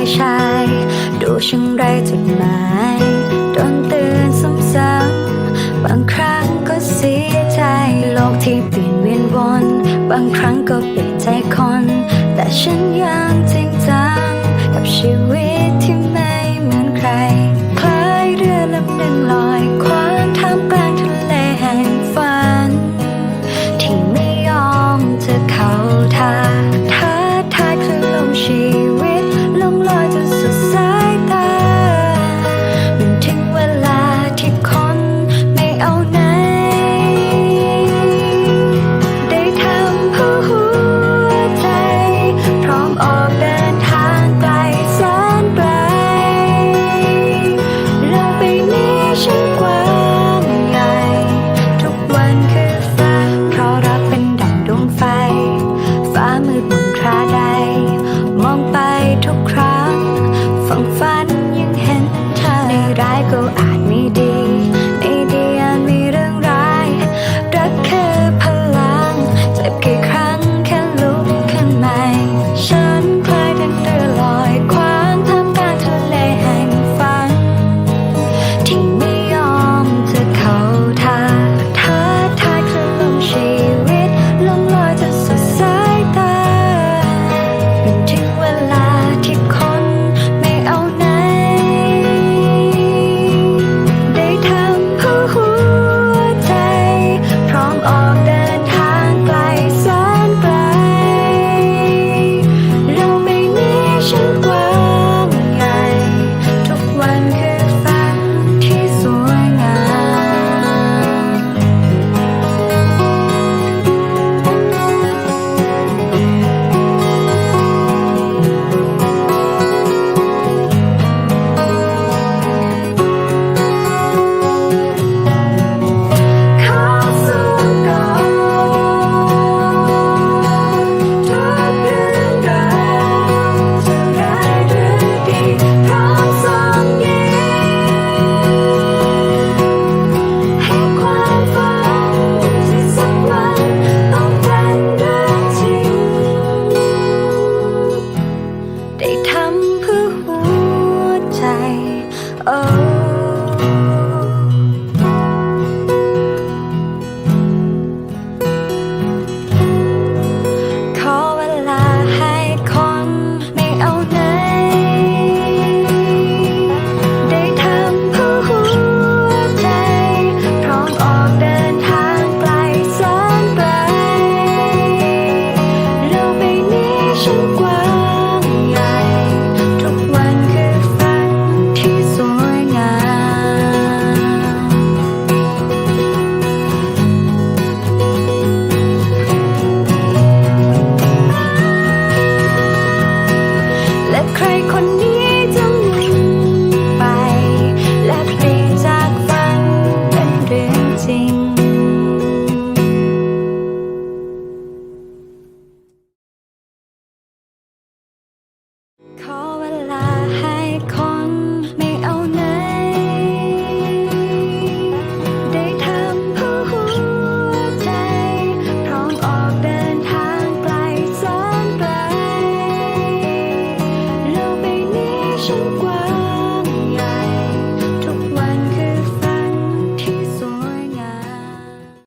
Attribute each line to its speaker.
Speaker 1: อยชาย ดูช่างไรจดหมายโดนเตือนซ้ำๆบางครั้งก็เสียใจโลกที่เปลี่ยนเวียนวนบางครั้งก็เปลี่ยนใจคน แต่ฉันยังจริงจังกับชีวิตที่ไม่ คน 牵挂